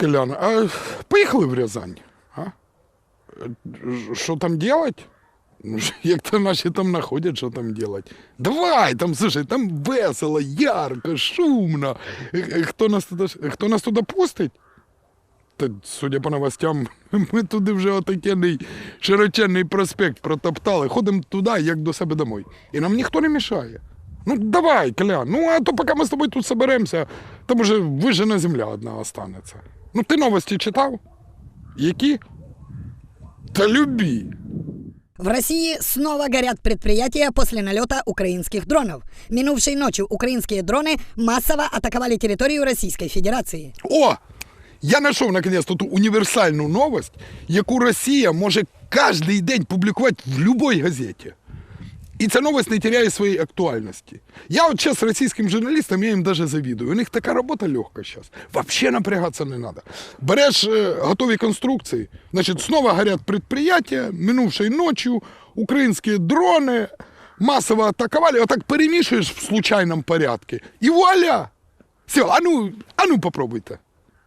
Колян, а поїхали в Рязань, а? Що там делать? Ну, як то наші там знаходять, що там делать. Давай, там, слушай, там весело, ярко, шумно. Е, е, Хто нас туди, хто нас туди пустить? Та, судя по новостям, ми туди вже отакений широченний проспект протоптали. Ходимо туди, як до себе домой. І нам ніхто не мішає. Ну давай, Колян, ну а то поки ми з тобою тут соберемося, там уже вижена земля одна останеться. Ну ти новості читав? Які? Та любі. В России снова горят предприятия после налета украинских дронов. Минувшей ночью украинские дроны массово атаковали территорию Российской Федерации. О! Я знайшов наконець ту універсальну новость, яку Росія може кожен день публікувати в будь-якій газеті. І ця новость не теряє своєї актуальності. Я от зараз російським журналістам, я їм даже завідую. У них така робота легка зараз. Вообще напрягатися не треба. Береш е, готові конструкції, значить, снова горять предприятия, минувшей ночью українські дрони масово атаковали, отак перемішуєш в случайному порядку, і вуаля! Все, а ну, а ну попробуйте.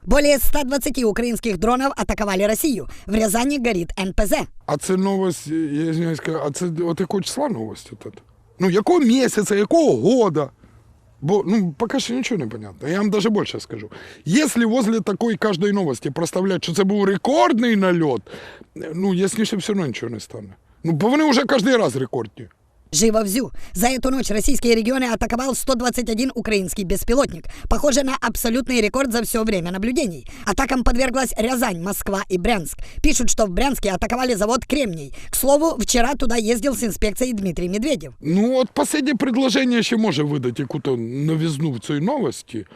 Более 120 украинских дронов атаковали Россию. В Рязани горит НПЗ. А це новость, я извиняюсь, а це от якого числа новость? От это? Ну, якого місяця, якого года? Бо, ну, поки що нічого не понятно. Я вам даже більше скажу. Якщо возле такої кожної новості проставлять, що це був рекордний нальот, ну, ясніше все одно нічого не стане. Ну, бо вони вже кожен раз рекордні. Живо взю. За эту ночь российские регионы атаковал 121 украинский беспилотник. Похоже на абсолютный рекорд за все время наблюдений. Атакам подверглась Рязань, Москва и Брянск. Пишут, что в Брянске атаковали завод «Кремний». К слову, вчера туда ездил с інспекцією Дмитрий Медведев. Ну, от останнє предложення ще може видати яку-то новизну в цій новості.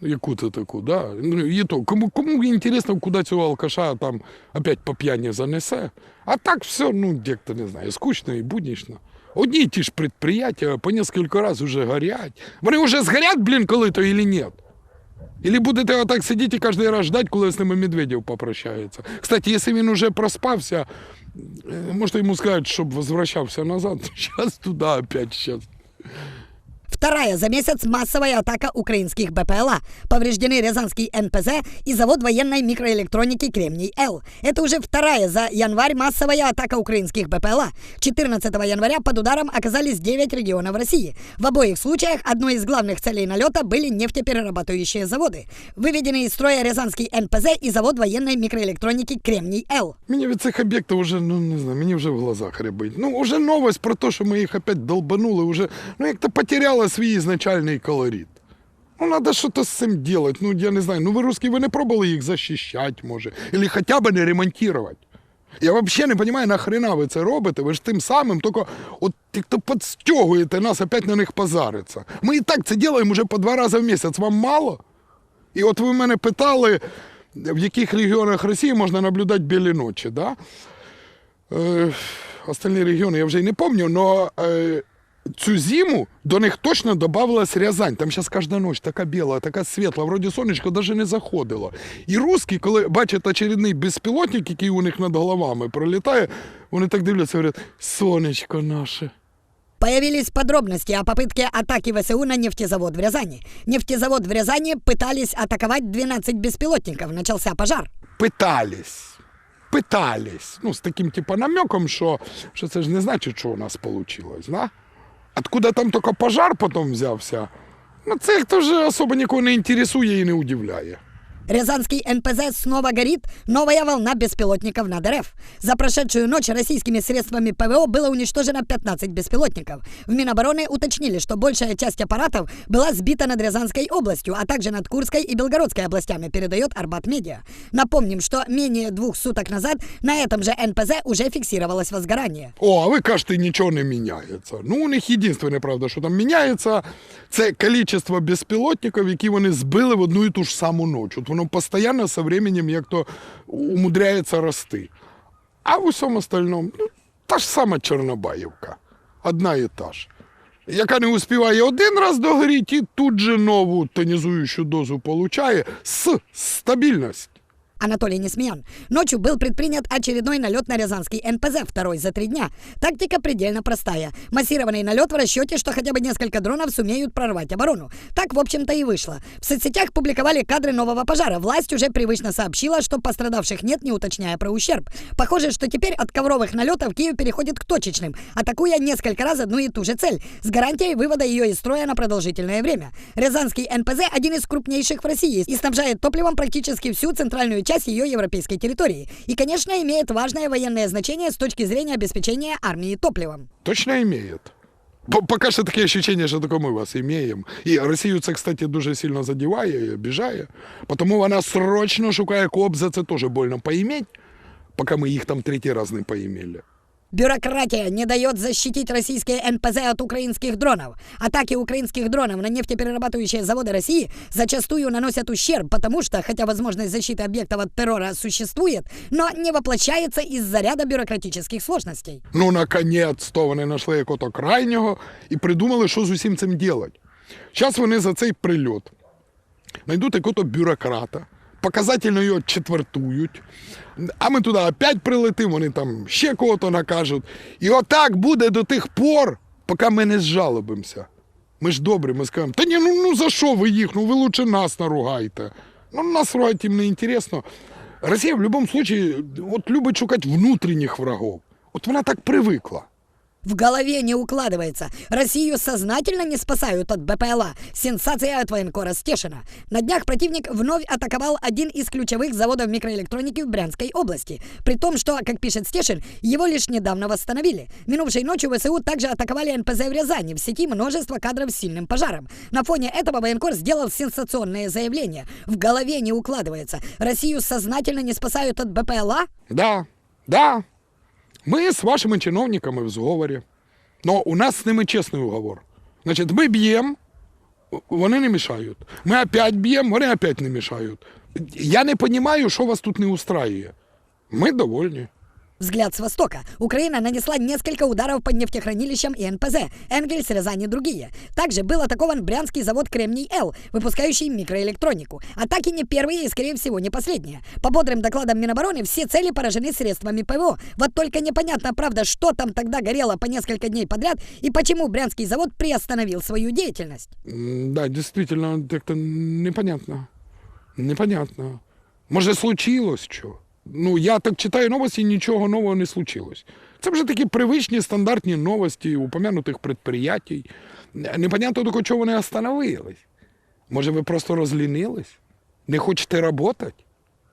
Яку-то таку, да. Ну, і то, кому, кому інтересно, куди цього алкаша там опять по п'яні занесе. А так все, ну, як-то не знаю, скучно і буднічно. Одні й ті ж предприятия по несколько разів вже горять. Вони вже згорять, блін, коли-то, или ні? Или будете отак сидіти і кожен раз ждать, коли з ними Медведєв попрощається. Кстати, якщо він уже проспався, е, можете йому сказати, щоб возвращався назад. Зараз туди опять сейчас. Вторая за месяц массовая атака украинских БПЛА. Повреждены Рязанский НПЗ и завод военной микроэлектроники «Кремний-Л». Это уже вторая за январь массовая атака украинских БПЛА. 14 января под ударом оказались 9 регионов России. В обоих случаях одной из главных целей налета были нефтеперерабатывающие заводы. Выведены из строя Рязанский НПЗ и завод военной микроэлектроники «Кремний-Л». Мені від цих об'єктів вже, ну не знаю, мені вже в глазах рябить. Ну, вже новость про те, що ми їх опять долбанули, вже, ну як-то потеряла свій ізначальний колорит. Ну, треба щось з цим робити. Ну, я не знаю. Ну, ви русські, ви не пробували їх захищати, може, або хоча б не ремонтувати. Я взагалі не розумію, нахрена ви це робите. Ви ж тим самим тільки от як-то підстягуєте нас опять на них позариться. Ми і так це робимо вже по два рази в місяць. Вам мало? І от ви мене питали, в яких регіонах Росії можна наблюдати білі ночі, да? Е, остальні регіони я вже й не пам'ятаю, але цю зиму до них точно додавалась Рязань. Там зараз кожна ніч така біла, така світла, вроді сонечко навіть не заходило. І русські, коли бачать очередний безпілотник, який у них над головами пролітає, вони так дивляться говорять, сонечко наше. Появились подробности о попытке атаки ВСУ на нефтезавод в Рязани. Нефтезавод в Рязани пытались атаковать 12 беспилотников. Начался пожар. Питались. Питались. Ну, з таким типу намеком, що, що це ж не значить, що у нас вийшло. Да? Откуда там тільки пожар потім взявся, ну це хто вже особо нікого не інтересує і не удивляє. Рязанский НПЗ снова горит. Новая волна беспилотников над РФ. За прошедшую ночь российскими средствами ПВО было уничтожено 15 беспилотников. В Минобороны уточнили, что большая часть аппаратов была сбита над Рязанской областью, а также над Курской и Белгородской областями, передает Арбат Медиа. Напомним, что менее двух суток назад на этом же НПЗ уже фиксировалось возгорание. О, а ви кажете, нічого не міняється. Ну, у них єдине, правда, що там міняється, це кількість безпілотників, які вони збили в одну і ту ж саму ніч. От Воно постійно з часом як-то умудряється рости. А в усьому остальному, ну, та ж сама Чорнобаївка. Одна і та ж. Яка не успіває один раз догоріти, і тут же нову тонізуючу дозу получає з стабільності. Анатолий Несмеян. Ночью был предпринят очередной налет на Рязанский НПЗ, второй за три дня. Тактика предельно простая. Массированный налет в расчете, что хотя бы несколько дронов сумеют прорвать оборону. Так, в общем-то, и вышло. В соцсетях публиковали кадры нового пожара. Власть уже привычно сообщила, что пострадавших нет, не уточняя про ущерб. Похоже, что теперь от ковровых налетов Киев переходит к точечным, атакуя несколько раз одну и ту же цель, с гарантией вывода ее из строя на продолжительное время. Рязанский НПЗ один из крупнейших в России и снабжает топливом практически всю центральную часть ее европейской территории. И, конечно, имеет важное военное значение с точки зрения обеспечения армии топливом. Точно имеет. По- Поки що таке ощущення, що таке ми вас імеємо. І Росію це, кстати, дуже сильно задіває і обіжає. Тому вона срочно шукає кого за це теж больно поіметь, поки ми їх там третій раз не поімели. Бюрократия не дает защитить российские НПЗ от украинских дронов. Атаки украинских дронов на нефтеперерабатывающие заводы России зачастую наносят ущерб, потому что, хотя возможность защиты объектов от террора существует, но не воплощается из-за ряда бюрократических сложностей. Ну, наконець-то вони знайшли якого крайнього і придумали, що з усім цим робити. Зараз вони за цей прильот знайдуть якого бюрократа, показательно його четвертують, а ми туди опять прилетимо, вони там ще кого-то накажуть. І отак буде до тих пор, поки ми не зжалобимося. Ми ж добрі, ми скажемо, та ні, ну, ну за що ви їх? Ну ви лучше нас наругайте. Ну, нас ругать їм не інтересно. Росія в будь-якому випадку любить шукати внутрішніх врагов. От вона так привикла. В голове не укладывается. Россию сознательно не спасают от БПЛА. Сенсация от военкора Стешина. На днях противник вновь атаковал один из ключевых заводов микроэлектроники в Брянской области. При том, что, как пишет Стешин, его лишь недавно восстановили. Минувшей ночью ВСУ также атаковали НПЗ в Рязани. В сети множество кадров с сильным пожаром. На фоне этого военкор сделал сенсационное заявление. В голове не укладывается. Россию сознательно не спасают от БПЛА? Да, да. Ми з вашими чиновниками в зговорі. Но у нас з ними чесний уговор. Значить, ми б'ємо, вони не мішають. Ми опять б'ємо, вони опять не мішають. Я не розумію, що вас тут не устраює. Ми довольні. Взгляд с востока. Украина нанесла несколько ударов по нефтехранилищам и НПЗ. Энгельс, Рязань и другие. Также был атакован брянский завод Кремний-Л, выпускающий микроэлектронику. Атаки не первые и, скорее всего, не последние. По бодрым докладам Минобороны, все цели поражены средствами ПВО. Вот только непонятно, правда, что там тогда горело по несколько дней подряд и почему брянский завод приостановил свою деятельность. Да, дійсно, як-то непонятно. Непонятно. Може, случилось що? Ну, я так читаю новості, нічого нового не случилось. Це вже такі привичні стандартні новості упомянутих предприятій. Непонятно, до чого вони остановились. Може, ви просто розлінились? Не хочете працювати?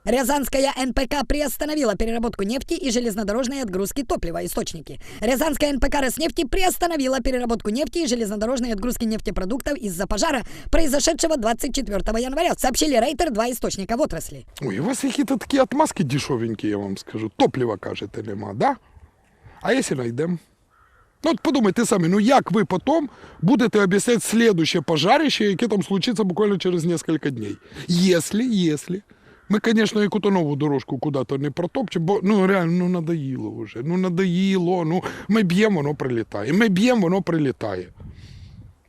Рязанская НПК приостановила переработку нефти и железнодорожные отгрузки топлива, источники. Рязанская НПК Роснефти приостановила переработку нефти и железнодорожные отгрузки нефтепродуктов из-за пожара, произошедшего 24 января, сообщили Рейтер, два источника в отрасли. Ой, у вас якісь такі отмазки дешевенькі, я вам скажу. Топлива, кажете, нема, да? А якщо знайдемо? Ну, от подумайте самі, ну як ви потім будете об'ясняти слідуще пожарище, яке там случиться буквально через несколько дней? Если, если. Ми, звісно, яку-то нову дорожку куди-то не протопчемо, бо ну реально ну, надоїло вже. Ну надоїло. Ну, ми б'ємо, воно прилітає. Ми б'ємо, воно прилітає.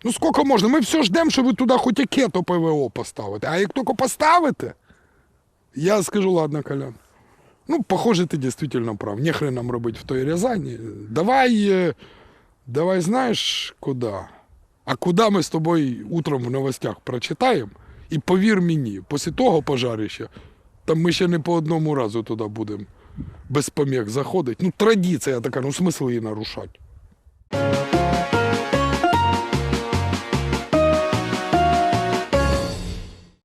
Ну скільки можна? Ми все ждемо, що ви туди хоч яке-то ПВО поставите. А як тільки поставите, я скажу, ладно, Колян. Ну, похоже, ты действительно прав. Нехрен нам робити в той Рязані. Давай, е, давай знаєш, куди? А куди ми з тобою утром в новостях прочитаємо? І повір мені, після того пожарища, там ми ще не по одному разу туди будемо без поміг заходити. Ну, традиція така, ну смисл її нарушати.